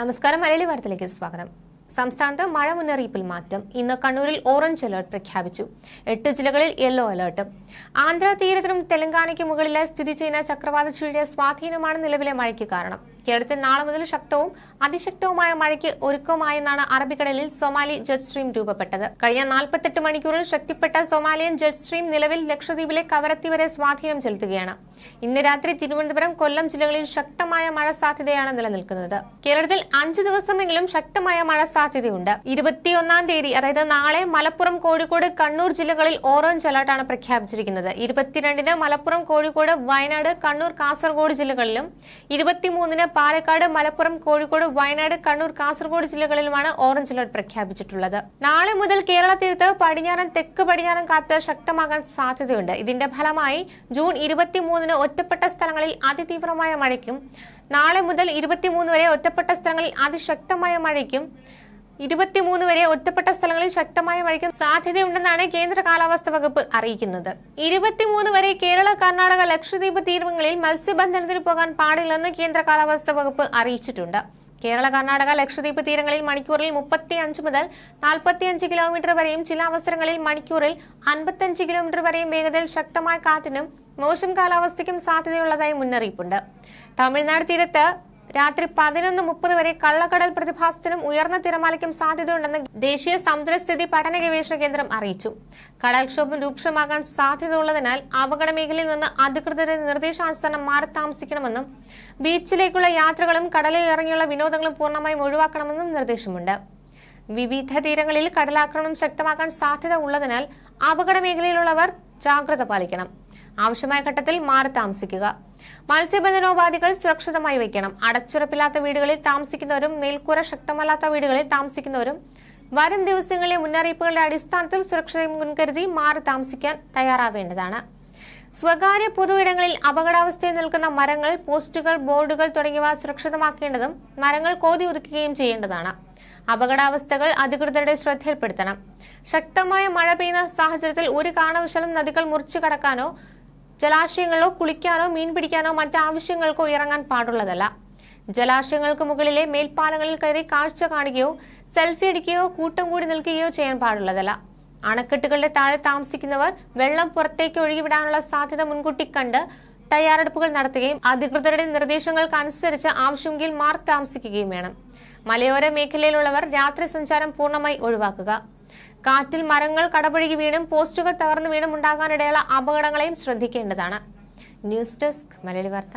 നമസ്കാരം മലയാളി വാർത്തയിലേക്ക് സ്വാഗതം. സംസ്ഥാനത്ത് മഴ മുന്നറിയിപ്പിൽ മാറ്റം. ഇന്ന് കണ്ണൂരിൽ ഓറഞ്ച് അലർട്ട് പ്രഖ്യാപിച്ചു. എട്ട് ജില്ലകളിൽ യെല്ലോ അലർട്ട്. ആന്ധ്ര തീരത്തിനും തെലങ്കാനയ്ക്ക് മുകളിലായി സ്ഥിതി ചെയ്യുന്ന ചക്രവാത ചുഴിയുടെ സ്വാധീനമാണ് നിലവിലെ മഴയ്ക്ക് കാരണം. കേരളത്തിൽ നാളെ മുതൽ ശക്തവും അതിശക്തവുമായ മഴയ്ക്ക് ഒരുക്കമായെന്നാണ് അറബിക്കടലിൽ സൊമാലി ജെറ്റ് സ്ട്രീം രൂപപ്പെട്ടത്. കഴിഞ്ഞ നാൽപ്പത്തെട്ട് മണിക്കൂറിൽ ശക്തിപ്പെട്ട സൊമാലിയൻ ജെറ്റ് സ്ട്രീം നിലവിൽ ലക്ഷദ്വീപിലെ കവരത്തി വരെ സ്വാധീനം ചെലുത്തുകയാണ്. ഇന്ന് രാത്രി തിരുവനന്തപുരം കൊല്ലം ജില്ലകളിൽ ശക്തമായ മഴ സാധ്യതയാണ് നിലനിൽക്കുന്നത്. കേരളത്തിൽ അഞ്ച് ദിവസമെങ്കിലും ശക്തമായ മഴ സാധ്യതയുണ്ട്. ഇരുപത്തിയൊന്നാം തീയതി അതായത് നാളെ മലപ്പുറം കോഴിക്കോട് കണ്ണൂർ ജില്ലകളിൽ ഓറഞ്ച് അലർട്ടാണ് പ്രഖ്യാപിച്ചിരിക്കുന്നത്. ഇരുപത്തിരണ്ടിന് മലപ്പുറം കോഴിക്കോട് വയനാട് കണ്ണൂർ കാസർഗോഡ് ജില്ലകളിലും ഇരുപത്തിമൂന്നിന് പാലക്കാട് മലപ്പുറം കോഴിക്കോട് വയനാട് കണ്ണൂർ കാസർഗോഡ് ജില്ലകളിലുമാണ് ഓറഞ്ച് അലർട്ട് പ്രഖ്യാപിച്ചിട്ടുള്ളത്. നാളെ മുതൽ കേരള തീരത്ത് പടിഞ്ഞാറൻ തെക്ക് പടിഞ്ഞാറൻ കാറ്റ് ശക്തമാകാൻ സാധ്യതയുണ്ട്. ഇതിന്റെ ഫലമായി ജൂൺ ഇരുപത്തിമൂന്നിന് ഒറ്റപ്പെട്ട സ്ഥലങ്ങളിൽ അതിതീവ്രമായ മഴയ്ക്കും നാളെ മുതൽ ഇരുപത്തിമൂന്ന് വരെ ഒറ്റപ്പെട്ട സ്ഥലങ്ങളിൽ അതിശക്തമായ മഴയ്ക്കും ഇരുപത്തിമൂന്ന് വരെ ഒറ്റപ്പെട്ട സ്ഥലങ്ങളിൽ ശക്തമായ മഴയ്ക്ക് സാധ്യതയുണ്ടെന്നാണ് കേന്ദ്ര കാലാവസ്ഥ വകുപ്പ് അറിയിക്കുന്നത്. ഇരുപത്തിമൂന്ന് വരെ കേരള കർണാടക ലക്ഷദ്വീപ് തീരങ്ങളിൽ മത്സ്യബന്ധനത്തിന് പോകാൻ പാടില്ലെന്ന് കേന്ദ്ര കാലാവസ്ഥ വകുപ്പ് അറിയിച്ചിട്ടുണ്ട്. കേരള കർണാടക ലക്ഷദ്വീപ് തീരങ്ങളിൽ മണിക്കൂറിൽ മുപ്പത്തി അഞ്ച് മുതൽ നാൽപ്പത്തിയഞ്ച് കിലോമീറ്റർ വരെയും ചില അവസരങ്ങളിൽ മണിക്കൂറിൽ അൻപത്തിയഞ്ച് കിലോമീറ്റർ വരെയും വേഗതയിൽ ശക്തമായ കാറ്റിനും മോശം കാലാവസ്ഥയ്ക്കും സാധ്യതയുള്ളതായി മുന്നറിയിപ്പുണ്ട്. തമിഴ്നാട് തീരത്ത് രാത്രി പതിനൊന്ന് മുപ്പത് വരെ കള്ളക്കടൽ പ്രതിഭാസത്തിനും ഉയർന്ന തിരമാലയ്ക്കും സാധ്യതയുണ്ടെന്ന് ദേശീയ സമുദ്രസ്ഥിതി പഠന ഗവേഷണ കേന്ദ്രം അറിയിച്ചു. കടൽക്ഷോഭം രൂക്ഷമാകാൻ സാധ്യതയുള്ളതിനാൽ അപകട മേഖലയിൽ നിന്ന് അധികൃതരെ നിർദ്ദേശാനുസരണം മാറി താമസിക്കണമെന്നും ബീച്ചിലേക്കുള്ള യാത്രകളും കടലിൽ ഇറങ്ങിയുള്ള വിനോദങ്ങളും പൂർണമായും ഒഴിവാക്കണമെന്നും നിർദ്ദേശമുണ്ട്. വിവിധ തീരങ്ങളിൽ കടലാക്രമണം ശക്തമാക്കാൻ സാധ്യത ഉള്ളതിനാൽ അപകട മേഖലയിലുള്ളവർ ജാഗ്രത പാലിക്കണം. ആവശ്യമായ ഘട്ടത്തിൽ മാറി താമസിക്കുക. മത്സ്യബന്ധനോപാധികൾ സുരക്ഷിതമായി വയ്ക്കണം. അടച്ചുറപ്പില്ലാത്ത വീടുകളിൽ താമസിക്കുന്നവരും മേൽക്കൂര ശക്തമല്ലാത്ത വീടുകളിൽ താമസിക്കുന്നവരും വരും ദിവസങ്ങളിലെ മുന്നറിയിപ്പുകളുടെ അടിസ്ഥാനത്തിൽ സുരക്ഷിത മുൻകരുതി മാറി താമസിക്കാൻ തയ്യാറാവേണ്ടതാണ്. സ്വകാര്യ പൊതുയിടങ്ങളിൽ അപകടാവസ്ഥയിൽ നിൽക്കുന്ന മരങ്ങൾ പോസ്റ്റുകൾ ബോർഡുകൾ തുടങ്ങിയവ സുരക്ഷിതമാക്കേണ്ടതും മരങ്ങൾ കോതി ഒതുക്കുകയും ചെയ്യേണ്ടതാണ്. അപകടാവസ്ഥകൾ അധികൃതരുടെ ശ്രദ്ധയിൽപ്പെടുത്തണം. ശക്തമായ മഴ പെയ്യുന്ന സാഹചര്യത്തിൽ ഒരു കാരണവശാലും നദികൾ മുറിച്ചു കടക്കാനോ ജലാശയങ്ങളിലോ കുളിക്കാനോ മീൻ പിടിക്കാനോ മറ്റാവശ്യങ്ങൾക്കോ ഇറങ്ങാൻ പാടുള്ളതല്ല. ജലാശയങ്ങൾക്ക് മുകളിലെ മേൽപ്പാലങ്ങളിൽ കയറി കാഴ്ച കാണുകയോ സെൽഫി അടിക്കുകയോ കൂട്ടം കൂടി നിൽക്കുകയോ ചെയ്യാൻ പാടുള്ളതല്ല. അണക്കെട്ടുകളുടെ താഴെ താമസിക്കുന്നവർ വെള്ളം പുറത്തേക്ക് ഒഴുകിവിടാനുള്ള സാധ്യത മുൻകൂട്ടി കണ്ട് തയ്യാറെടുപ്പുകൾ നടത്തുകയും അധികൃതരുടെ നിർദ്ദേശങ്ങൾക്കനുസരിച്ച് ആവശ്യമെങ്കിൽ മാറി താമസിക്കുകയും വേണം. മലയോര മേഖലയിലുള്ളവർ രാത്രി സഞ്ചാരം പൂർണമായി ഒഴിവാക്കുക. കാറ്റിൽ മരങ്ങൾ കടപുഴകി വീണും പോസ്റ്റുകൾ തകർന്നു വീണും ഉണ്ടാകാനിടയുള്ള അപകടങ്ങളെയും ശ്രദ്ധിക്കേണ്ടതാണ്. ന്യൂസ് ഡെസ്ക് മലയാളി വാർത്ത.